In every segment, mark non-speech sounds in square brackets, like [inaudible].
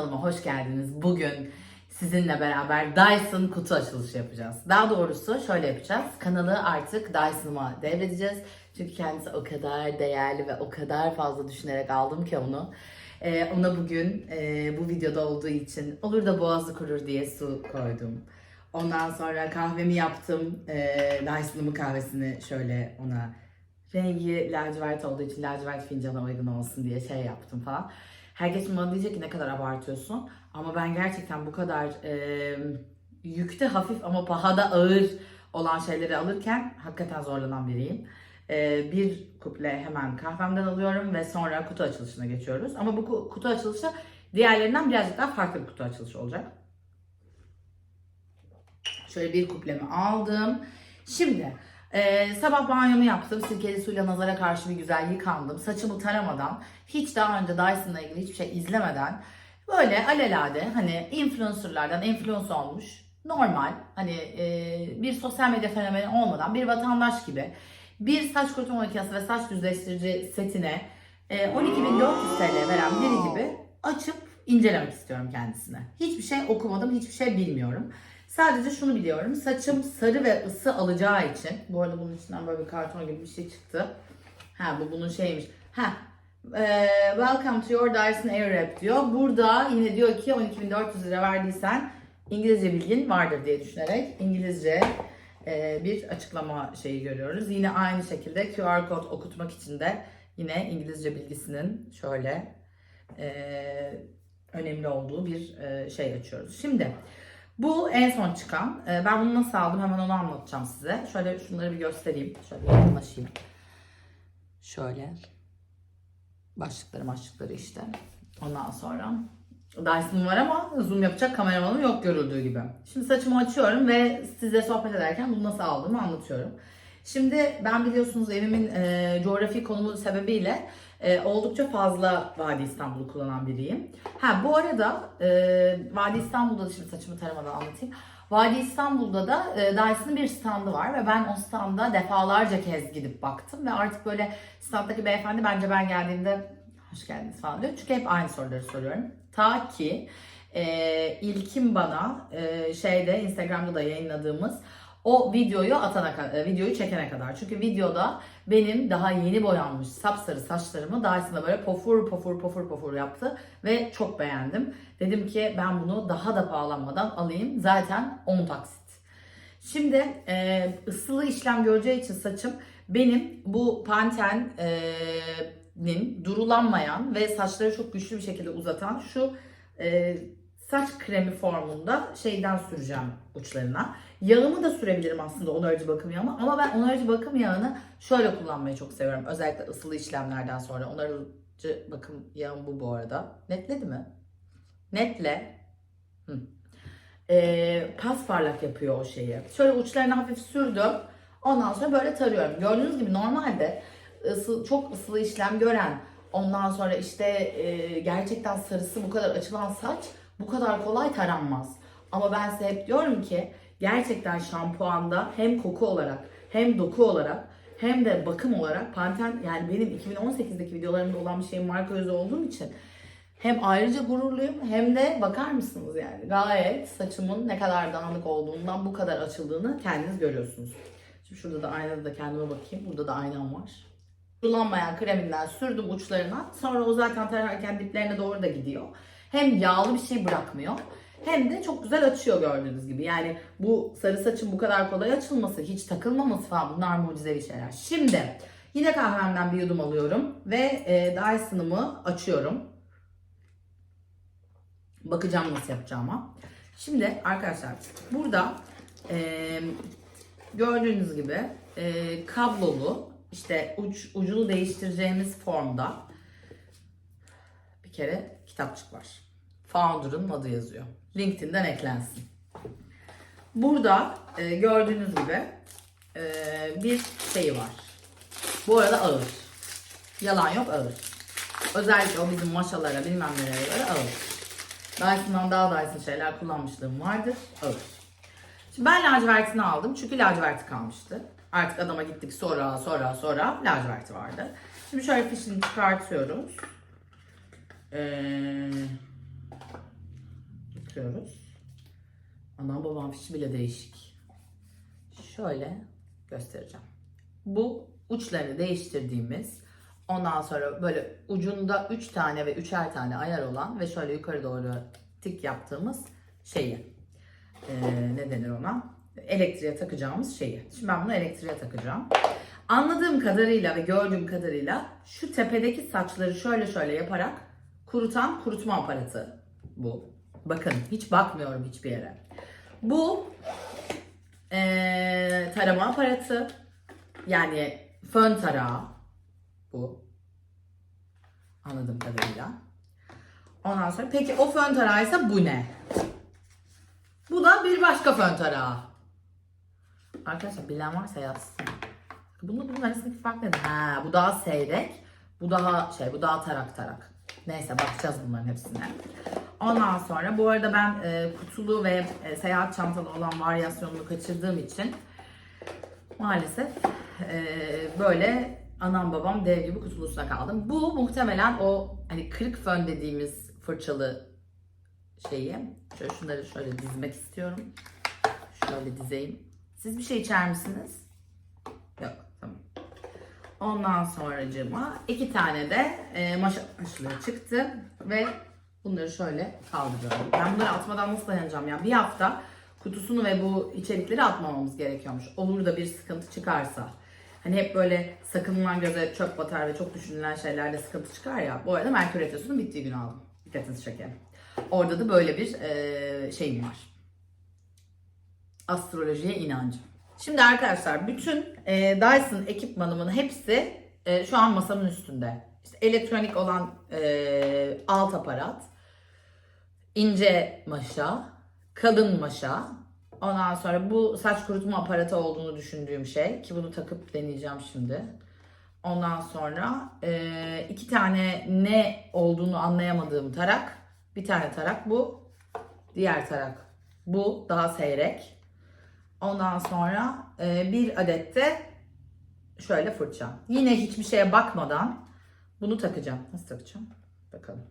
kanalıma hoş geldiniz. Bugün sizinle beraber Dyson kutu açılışı yapacağız. Daha doğrusu şöyle yapacağız. Kanalı artık Dyson'ıma devredeceğiz. Çünkü kendisi o kadar değerli ve o kadar fazla düşünerek aldım ki onu. Ee, ona bugün e, bu videoda olduğu için olur da boğazı kurur diye su koydum. Ondan sonra kahvemi yaptım. Ee, Dyson'ımın kahvesini şöyle ona rengi lacivert olduğu için lacivert fincana uygun olsun diye şey yaptım falan. Herkes bana diyecek ki ne kadar abartıyorsun. Ama ben gerçekten bu kadar e, yükte hafif ama pahada ağır olan şeyleri alırken hakikaten zorlanan biriyim. E, bir kuple hemen kahvemden alıyorum ve sonra kutu açılışına geçiyoruz. Ama bu ku- kutu açılışı diğerlerinden birazcık daha farklı bir kutu açılışı olacak. Şöyle bir kuplemi aldım. Şimdi e, sabah banyomu yaptım. Sirkeli suyla nazara karşı bir güzel yıkandım. Saçımı taramadan, hiç daha önce Dyson'la ilgili hiçbir şey izlemeden böyle alelade hani influencerlardan influence olmuş normal hani e, bir sosyal medya fenomeni olmadan bir vatandaş gibi bir saç kurutma makinesi ve saç düzleştirici setine e, 12.400 TL veren biri gibi açıp incelemek istiyorum kendisine. Hiçbir şey okumadım, hiçbir şey bilmiyorum. Sadece şunu biliyorum. Saçım sarı ve ısı alacağı için. Bu arada bunun içinden böyle bir karton gibi bir şey çıktı. Ha bu bunun şeymiş. Ha. e, welcome to your Dyson Airwrap diyor. Burada yine diyor ki 12.400 lira verdiysen İngilizce bilgin vardır diye düşünerek İngilizce e, bir açıklama şeyi görüyoruz. Yine aynı şekilde QR kod okutmak için de yine İngilizce bilgisinin şöyle e, önemli olduğu bir şey açıyoruz. Şimdi bu en son çıkan. E, ben bunu nasıl aldım hemen onu anlatacağım size. Şöyle şunları bir göstereyim. Şöyle yakınlaşayım. Şöyle. Başlıkları başlıkları işte. Ondan sonra Dyson var ama zoom yapacak kameramanım yok görüldüğü gibi. Şimdi saçımı açıyorum ve size sohbet ederken bunu nasıl aldığımı anlatıyorum. Şimdi ben biliyorsunuz evimin e, coğrafi konumu sebebiyle e, oldukça fazla Vadi İstanbul'u kullanan biriyim. Ha bu arada e, Vadi İstanbul'da da şimdi saçımı taramadan anlatayım. Vadi İstanbul'da da e, Dyson'ın bir standı var ve ben o standa defalarca kez gidip baktım ve artık böyle standdaki beyefendi bence ben geldiğimde hoş geldiniz falan diyor. Çünkü hep aynı soruları soruyorum. Ta ki e, ilkim bana e, şeyde Instagram'da da yayınladığımız o videoyu atana kadar, videoyu çekene kadar. Çünkü videoda benim daha yeni boyanmış sapsarı saçlarımı Dyson'da böyle pofur pofur pofur pofur yaptı ve çok beğendim. Dedim ki ben bunu daha da pahalanmadan alayım. Zaten 10 taksit. Şimdi e, ısılı işlem göreceği için saçım benim bu Pantene'nin durulanmayan ve saçları çok güçlü bir şekilde uzatan şu e, saç kremi formunda şeyden süreceğim uçlarına. Yağımı da sürebilirim aslında onarıcı bakım yağımı ama ben onarıcı bakım yağını şöyle kullanmayı çok seviyorum. Özellikle ısılı işlemlerden sonra onarıcı bakım yağım bu bu arada. Netledi mi? Netle. Hı. Ee, pas parlak yapıyor o şeyi. Şöyle uçlarına hafif sürdüm. Ondan sonra böyle tarıyorum. Gördüğünüz gibi normalde ısı, çok ısılı işlem gören ondan sonra işte e, gerçekten sarısı bu kadar açılan saç bu kadar kolay taranmaz. Ama ben size hep diyorum ki gerçekten şampuanda hem koku olarak hem doku olarak hem de bakım olarak Pantene yani benim 2018'deki videolarımda olan bir şeyin marka özü olduğum için hem ayrıca gururluyum hem de bakar mısınız yani gayet saçımın ne kadar dağınık olduğundan bu kadar açıldığını kendiniz görüyorsunuz. Şimdi şurada da aynada da kendime bakayım. Burada da aynam var. Kullanmayan kreminden sürdüm uçlarına. Sonra o zaten tararken diplerine doğru da gidiyor. Hem yağlı bir şey bırakmıyor. Hem de çok güzel açıyor gördüğünüz gibi. Yani bu sarı saçın bu kadar kolay açılması, hiç takılmaması falan bunlar mucizevi şeyler. Şimdi yine kahvemden bir yudum alıyorum ve e, Dyson'ımı açıyorum. Bakacağım nasıl yapacağıma. Şimdi arkadaşlar burada e, gördüğünüz gibi e, kablolu işte uç, ucunu değiştireceğimiz formda bir kere kitapçık var. Founder'ın adı yazıyor. LinkedIn'den eklensin. Burada e, gördüğünüz gibi e, bir şeyi var. Bu arada ağır. Yalan yok ağır. Özellikle o bizim maşalara bilmem nelere göre ağır. Dyson'dan daha Dyson şeyler kullanmışlığım vardır. Ağır. Şimdi ben lacivertini aldım çünkü laciverti kalmıştı. Artık adama gittik sonra sonra sonra laciverti vardı. Şimdi şöyle fişini çıkartıyoruz. Ee, tutuyoruz. Anam babam fişi bile değişik. Şöyle göstereceğim. Bu uçları değiştirdiğimiz ondan sonra böyle ucunda 3 tane ve 3'er tane ayar olan ve şöyle yukarı doğru tik yaptığımız şeyi ee, ne denir ona? Elektriğe takacağımız şeyi. Şimdi ben bunu elektriğe takacağım. Anladığım kadarıyla ve gördüğüm kadarıyla şu tepedeki saçları şöyle şöyle yaparak kurutan kurutma aparatı bu. Bakın hiç bakmıyorum hiçbir yere. Bu ee, tarama aparatı yani fön tarağı bu. Anladığım kadarıyla. Ondan sonra peki o fön tarağıysa bu ne? Bu da bir başka fön tarağı. Arkadaşlar bilen varsa yazsın. Bunun bunun arasındaki fark nedir? Ha, bu daha seyrek. Bu daha şey, bu daha tarak tarak. Neyse bakacağız bunların hepsine. Ondan sonra bu arada ben e, kutulu ve e, seyahat çantalı olan varyasyonunu kaçırdığım için maalesef e, böyle anam babam dev gibi kutulusuna kaldım. Bu muhtemelen o hani kırık fön dediğimiz fırçalı şeyi. Şöyle şunları şöyle dizmek istiyorum. Şöyle dizeyim. Siz bir şey içer misiniz? Yok. Ondan sonracığıma iki tane de e, maşa çıktı ve bunları şöyle kaldırıyorum. Ben bunları atmadan nasıl dayanacağım ya? Bir hafta kutusunu ve bu içerikleri atmamamız gerekiyormuş. Olur da bir sıkıntı çıkarsa. Hani hep böyle sakınılan göze çöp batar ve çok düşünülen şeylerde sıkıntı çıkar ya. Bu arada Merkür Retrosu'nun bittiği günü aldım. Dikkatinizi çekerim. Orada da böyle bir e, şeyim var. Astrolojiye inancım. Şimdi arkadaşlar bütün e, Dyson ekipmanımın hepsi e, şu an masamın üstünde. İşte elektronik olan e, alt aparat, ince maşa, kalın maşa. Ondan sonra bu saç kurutma aparatı olduğunu düşündüğüm şey ki bunu takıp deneyeceğim şimdi. Ondan sonra e, iki tane ne olduğunu anlayamadığım tarak. Bir tane tarak bu. Diğer tarak bu. Daha seyrek. Ondan sonra e, bir adet de şöyle fırça. Yine hiçbir şeye bakmadan bunu takacağım. Nasıl takacağım? Bakalım.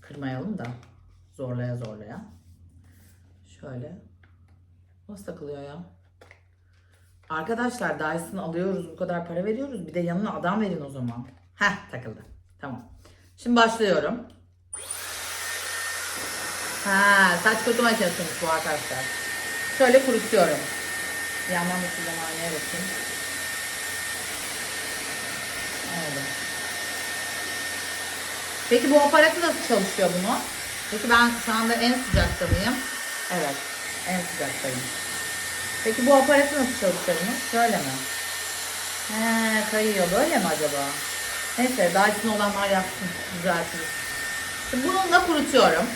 Kırmayalım da zorlaya zorlaya. Şöyle. Nasıl takılıyor ya? Arkadaşlar Dyson alıyoruz bu kadar para veriyoruz. Bir de yanına adam verin o zaman. Heh takıldı. Tamam. Şimdi başlıyorum. Ha, saç kurutma makinesiymiş bu arkadaşlar. Şöyle kurutuyorum. Bir yandan da şu zamanıya bakayım. Öyle. Peki bu aparatı nasıl çalışıyor bunu? Peki ben şu anda en sıcakta mıyım? Evet, en sıcaktayım. Peki bu aparatı nasıl çalışıyor bunun? Şöyle mi? He, kayıyor. Böyle mi acaba? Neyse, Dyson olanlar yapsın. Düzeltiriz. Şimdi bununla kurutuyorum.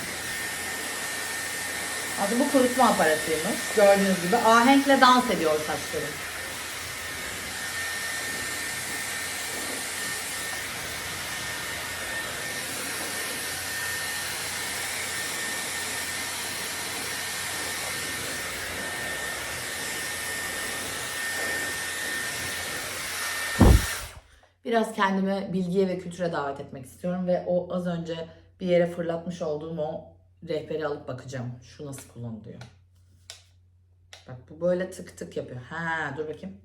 Adı bu kurutma aparatıymış. Gördüğünüz gibi ahenkle dans ediyor saçlarım. Biraz kendimi bilgiye ve kültüre davet etmek istiyorum ve o az önce bir yere fırlatmış olduğum o rehberi alıp bakacağım. Şu nasıl kullanılıyor. Bak bu böyle tık tık yapıyor. Ha dur bakayım.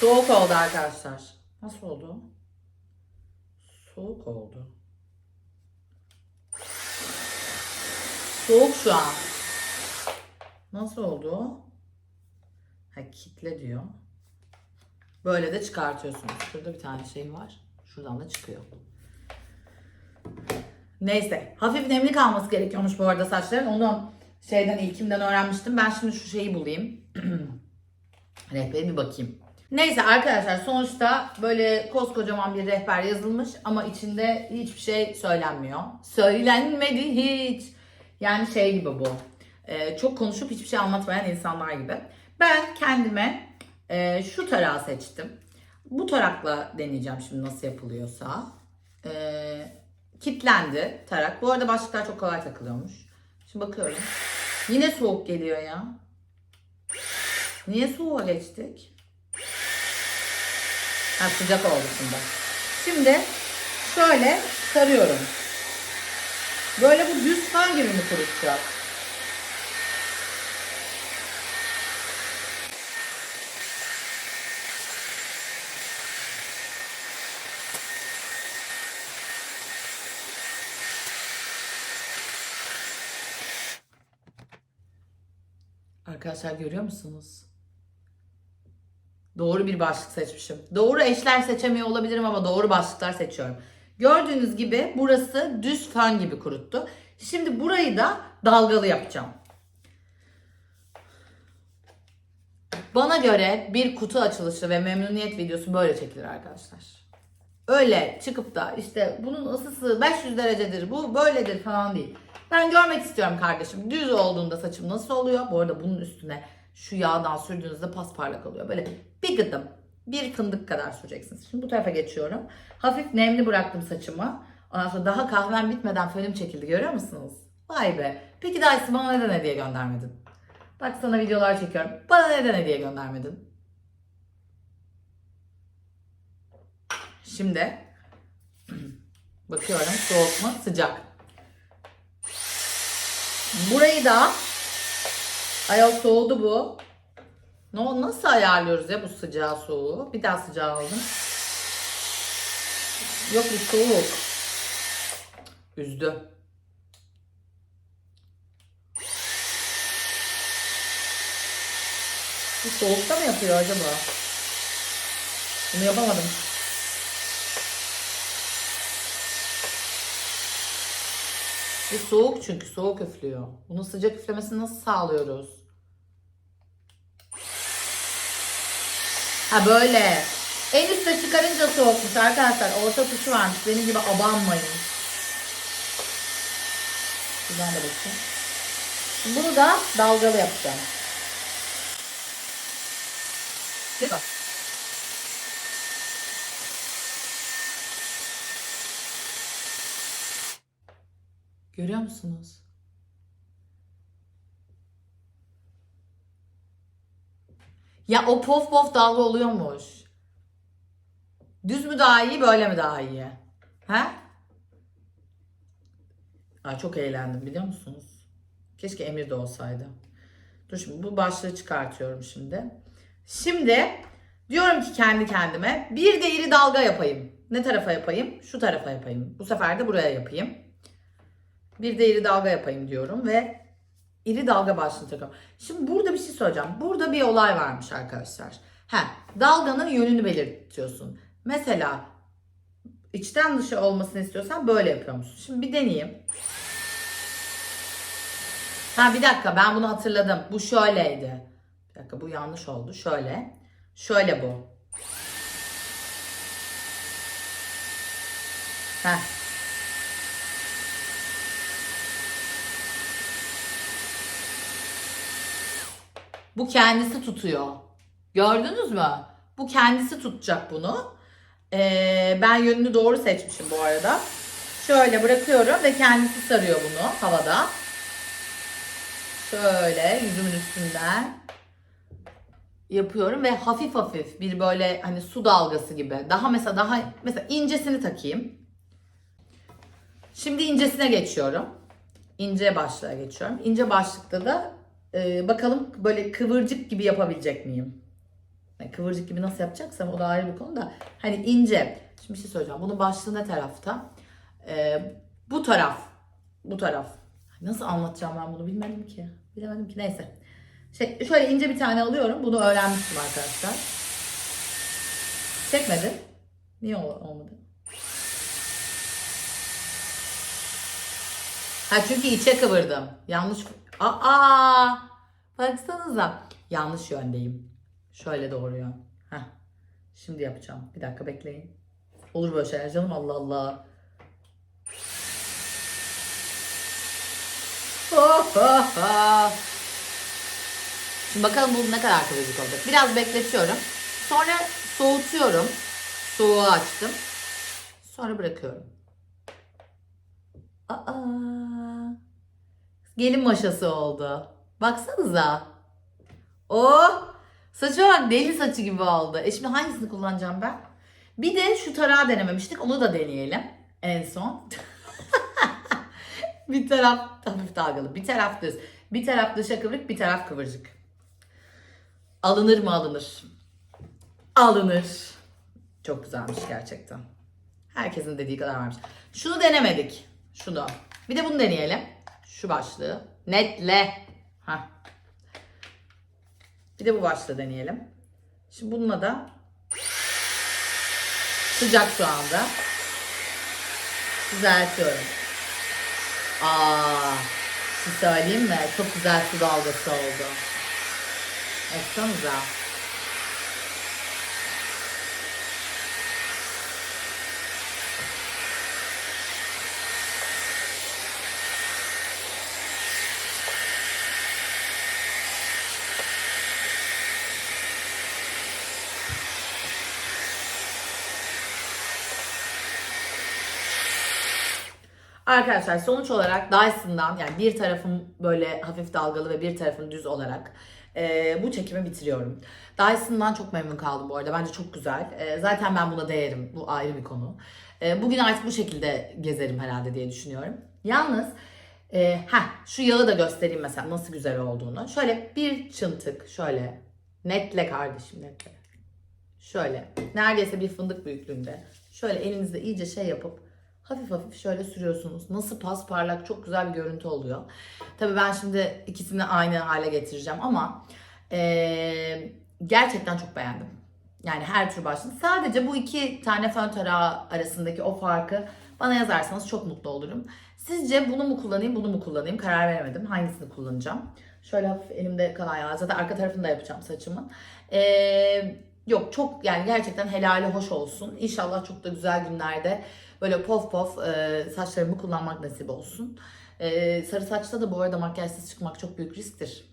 Soğuk oldu arkadaşlar. Nasıl oldu? Soğuk oldu. Soğuk şu an. Nasıl oldu? Ha kitle diyor. Böyle de çıkartıyorsunuz. Şurada bir tane şey var. Şuradan da çıkıyor. Neyse. Hafif nemli kalması gerekiyormuş bu arada saçların. Onu şeyden ilkimden öğrenmiştim. Ben şimdi şu şeyi bulayım. [clears throat] Rehbere bir bakayım. Neyse arkadaşlar sonuçta böyle koskocaman bir rehber yazılmış ama içinde hiçbir şey söylenmiyor. Söylenmedi hiç. Yani şey gibi bu. Ee, çok konuşup hiçbir şey anlatmayan insanlar gibi. Ben kendime e, şu tarağı seçtim. Bu tarakla deneyeceğim şimdi nasıl yapılıyorsa. Ee, kitlendi tarak. Bu arada başlıklar çok kolay takılıyormuş. Şimdi bakıyorum. Yine soğuk geliyor ya. Niye soğuğa geçtik? Ha, sıcak oldu şimdi. Şimdi şöyle sarıyorum. Böyle bu düz fön gibi mi kurutacak? Arkadaşlar görüyor musunuz? Doğru bir başlık seçmişim. Doğru eşler seçemiyor olabilirim ama doğru başlıklar seçiyorum. Gördüğünüz gibi burası düz fön gibi kuruttu. Şimdi burayı da dalgalı yapacağım. Bana göre bir kutu açılışı ve memnuniyet videosu böyle çekilir arkadaşlar. Öyle çıkıp da işte bunun ısısı 500 derecedir, bu böyledir falan değil. Ben görmek istiyorum kardeşim. Düz olduğunda saçım nasıl oluyor? Bu arada bunun üstüne şu yağdan sürdüğünüzde pasparlak oluyor. Böyle bir gıdım, bir fındık kadar süreceksiniz. Şimdi bu tarafa geçiyorum. Hafif nemli bıraktım saçımı. Ondan sonra daha kahvem bitmeden fönüm çekildi görüyor musunuz? Vay be. Peki Daysı bana neden hediye göndermedin? Bak sana videolar çekiyorum. Bana neden hediye göndermedin? Şimdi bakıyorum soğuk mu sıcak. Burayı da ayol soğudu bu. No, nasıl ayarlıyoruz ya bu sıcağı soğuğu? Bir daha sıcağı aldım. Yok bu soğuk. Üzdü. Bu soğukta mı yapıyor acaba? Bunu yapamadım. Bu soğuk çünkü soğuk üflüyor. Bunun sıcak üflemesini nasıl sağlıyoruz? Ha böyle. En üstte çıkarınca soğukmuş arkadaşlar. Orta tuşu varmış. Benim gibi abanmayın. Güzel de bakayım. Bunu da dalgalı yapacağım. Bak. Görüyor musunuz? Ya o pof pof dalga oluyormuş. Düz mü daha iyi, böyle mi daha iyi? He? Ay çok eğlendim biliyor musunuz? Keşke Emir de olsaydı. Dur şimdi bu başlığı çıkartıyorum şimdi. Şimdi diyorum ki kendi kendime bir de iri dalga yapayım. Ne tarafa yapayım? Şu tarafa yapayım. Bu sefer de buraya yapayım. Bir de iri dalga yapayım diyorum ve iri dalga başlığını takıyorum. Şimdi burada bir şey söyleyeceğim. Burada bir olay varmış arkadaşlar. Ha, dalganın yönünü belirtiyorsun. Mesela içten dışa olmasını istiyorsan böyle yapıyor musun? Şimdi bir deneyeyim. Ha bir dakika ben bunu hatırladım. Bu şöyleydi. Bir dakika bu yanlış oldu. Şöyle. Şöyle bu. Heh. Bu kendisi tutuyor. Gördünüz mü? Bu kendisi tutacak bunu. Ee, ben yönünü doğru seçmişim bu arada. Şöyle bırakıyorum ve kendisi sarıyor bunu havada. Şöyle yüzümün üstünden yapıyorum ve hafif hafif bir böyle hani su dalgası gibi. Daha mesela daha mesela incesini takayım. Şimdi incesine geçiyorum. İnce başlığa geçiyorum. İnce başlıkta da e, bakalım böyle kıvırcık gibi yapabilecek miyim? Yani kıvırcık gibi nasıl yapacaksam o da ayrı bir konu da. Hani ince. Şimdi bir şey söyleyeceğim. Bunun başlığı ne tarafta? E, bu taraf. Bu taraf. Nasıl anlatacağım ben bunu bilmedim ki. Bilemedim ki. Neyse. Şey, şöyle ince bir tane alıyorum. Bunu öğrenmiştim arkadaşlar. Çekmedi. Niye ol- olmadı? Ha çünkü içe kıvırdım. Yanlış. Aa! Baksanıza. Yanlış yöndeyim. Şöyle doğru yön. Heh. Şimdi yapacağım. Bir dakika bekleyin. Olur böyle şeyler canım Allah Allah. [laughs] Şimdi bakalım bu ne kadar kıvırcık olacak. Biraz bekletiyorum. Sonra soğutuyorum. Soğuğu açtım. Sonra bırakıyorum. Aa, gelin maşası oldu. Baksanıza. Oh, saçı bak deli saçı gibi oldu. E şimdi hangisini kullanacağım ben? Bir de şu tarağı denememiştik. Onu da deneyelim en son. [laughs] bir taraf hafif dalgalı, bir taraf düz. Bir taraf dışa kıvrık, bir taraf kıvırcık. Alınır mı alınır? Alınır. Çok güzelmiş gerçekten. Herkesin dediği kadar varmış. Şunu denemedik. Şunu. Bir de bunu deneyelim. Şu başlığı. Netle. Hah. Bir de bu başlığı deneyelim. Şimdi bununla da sıcak şu anda. Düzeltiyorum. Aa, bir şey söyleyeyim mi? Çok güzel su dalgası oldu. Baksanıza. Arkadaşlar sonuç olarak Dyson'dan yani bir tarafım böyle hafif dalgalı ve bir tarafım düz olarak e, bu çekimi bitiriyorum. Dyson'dan çok memnun kaldım bu arada. Bence çok güzel. E, zaten ben buna değerim. Bu ayrı bir konu. E, bugün artık bu şekilde gezerim herhalde diye düşünüyorum. Yalnız e, heh, şu yağı da göstereyim mesela nasıl güzel olduğunu. Şöyle bir çıntık şöyle netle kardeşim netle. Şöyle neredeyse bir fındık büyüklüğünde. Şöyle elinizde iyice şey yapıp hafif hafif şöyle sürüyorsunuz. Nasıl pasparlak çok güzel bir görüntü oluyor. Tabii ben şimdi ikisini aynı hale getireceğim ama eee, gerçekten çok beğendim. Yani her tür başlık. Sadece bu iki tane fön tarağı arasındaki o farkı bana yazarsanız çok mutlu olurum. Sizce bunu mu kullanayım, bunu mu kullanayım? Karar veremedim. Hangisini kullanacağım? Şöyle hafif elimde kalan yağ. Zaten arka tarafını da yapacağım saçımın. Ee, yok çok yani gerçekten helali hoş olsun. İnşallah çok da güzel günlerde böyle pof pof e, saçlarımı kullanmak nasip olsun. E, sarı saçta da bu arada makyajsız çıkmak çok büyük risktir.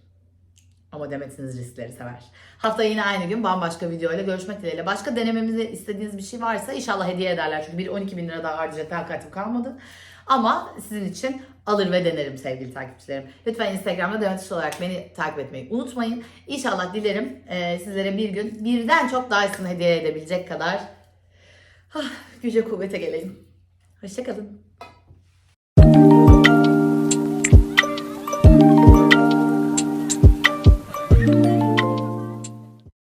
Ama Demet'iniz riskleri sever. Hafta yine aynı gün bambaşka video ile görüşmek dileğiyle. Başka denememizi istediğiniz bir şey varsa inşallah hediye ederler. Çünkü bir 12 bin lira daha harcayacak takatim kalmadı. Ama sizin için alır ve denerim sevgili takipçilerim. Lütfen Instagram'da Demet olarak beni takip etmeyi unutmayın. İnşallah dilerim e, sizlere bir gün birden çok Dyson hediye edebilecek kadar ah, güce kuvvete geleyim. Hoşçakalın.